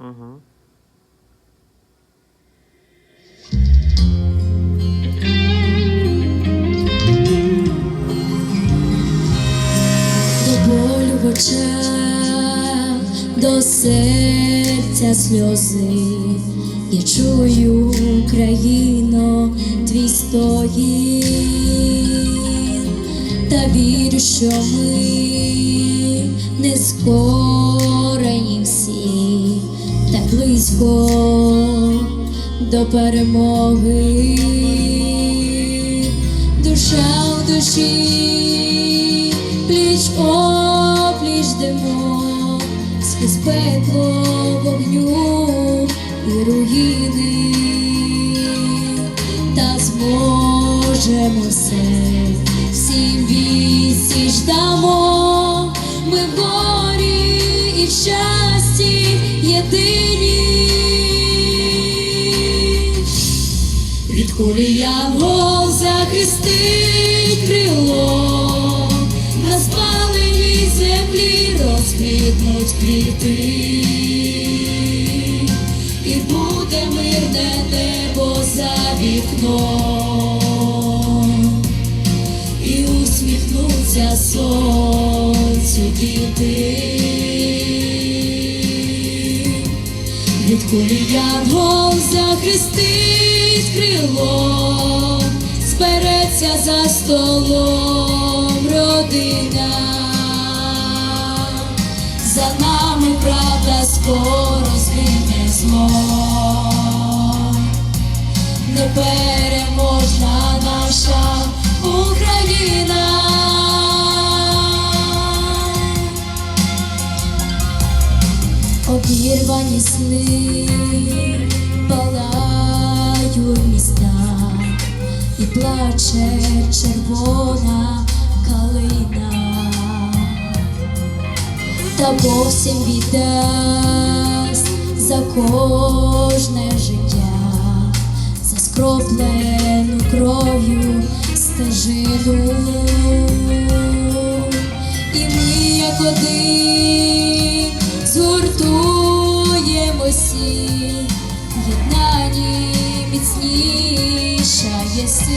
Угу. до болю в очах, до серця сльози. Я чую, Україно, твій стоїть, та вірю, що ми не так близько до перемоги. Душа в душі, пліч опліч йдемо, скрізь пекло вогню і руїни, та зможемо все, Від кулі янгол захистить крило, на спаленій землі розквітнуть квіти, і буде мирне небо за вікном, і усміхнуться сонцю діти. Від кулі янгол захистить крило, збереться за столом родина. За нами правда скоро згине зло, непереможна наша Україна. Обірвані сни і плаче червона калина, та Бог всім віддасть за кожне життя, за скроплену кров'ю стежину.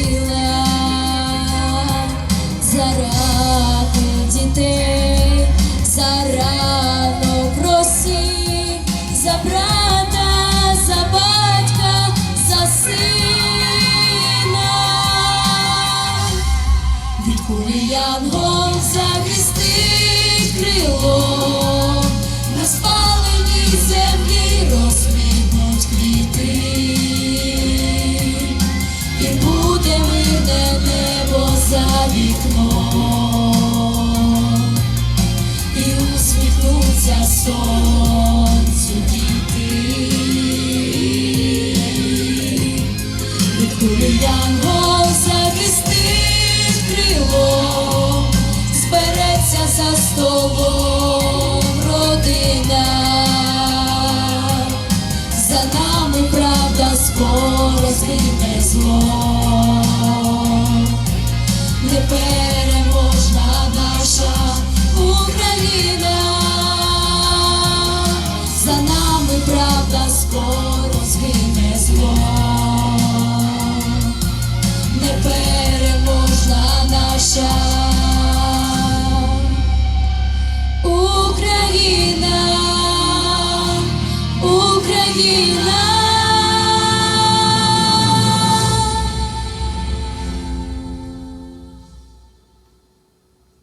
Сила заради дітей, зарано просі, за брата, за батька, за сина. Від кулі янгол крило, за вікном, і усміхнуться сонцю діти. Від кулі янгол захистить крило, збереться за столом родина. За нами правда скоро згине зло, непереможна наша Україна.